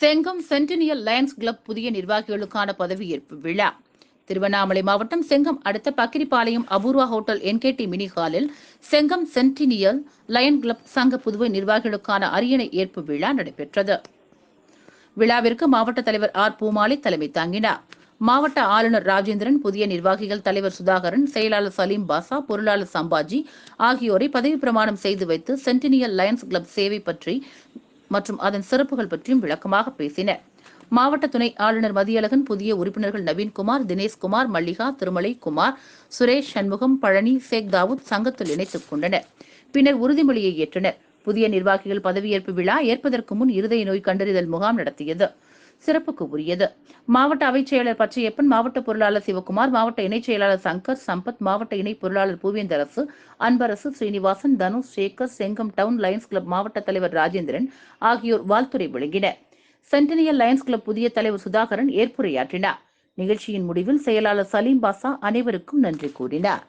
Chengam centennial Lions club புதிய நிர்வாகிகளுக்கான பதவியேற்பு விழா. திருவண்ணாமலை மாவட்டம் செங்கம் அடுத்த Pakkiripalayam Apoorva hotel NKD mini ஹாலில் செங்கம் சென்டினியல் லயன் கிளப் சங்க புதுவை நிர்வாகிகளுக்கான அரியணை ஏற்பு விழா நடைபெற்றது. விழாவிற்கு மாவட்ட தலைவர் ஆர். பூமாலை தலைமை தாங்கினார். மாவட்ட ஆளுநர் ராஜேந்திரன் புதிய நிர்வாகிகள் தலைவர் சுதாகரன் செயலாளர் சலீம் பாசா பொருளாளர் சம்பாஜி ஆகியோரை பதவி பிரமாணம் செய்து வைத்து சென்டினியல் லயன்ஸ் கிளப் சேவை பற்றி மற்றும் அதன் சிறப்புகள் பற்றியும் விளக்கமாக பேசினர் மாவட்ட துணை ஆளுநர் மதியழகன் புதிய உறுப்பினர்கள் நவீன்குமார் தினேஷ்குமார் மல்லிகா திருமலை குமார் சுரேஷ் சண்முகம் பழனி சேக் தாவூத் சங்கத்தில் இணைத்துக் கொண்டனர். பின்னர் உறுதிமொழியை ஏற்றனர். புதிய நிர்வாகிகள் பதவியேற்பு விழா ஏற்பதற்கு முன் இருதய நோய் கண்டறிதல் முகாம் நடத்தியது. சிறப்புக்கு உரியது மாவட்ட அவைச் செயலர் பச்சையப்பன் மாவட்ட பொருளாளர் சிவகுமார் மாவட்ட இணைச் செயலாளர் சங்கர் சம்பத் மாவட்ட இணை பொருளாளர் Poovendarasu Anbarasu Srinivasan Dhanush Sekar Chengam town lions club மாவட்ட தலைவர் ராஜேந்திரன் ஆகியோர் வாழ்த்துரை வழங்கினர். சென்டினியல் லயன்ஸ் கிளப் புதிய தலைவர் சுதாகரன் ஏற்புரையாற்றினார். நிகழ்ச்சியின் முடிவில் செயலாளர் சலீம் பாசா அனைவருக்கும் நன்றி கூறினார்.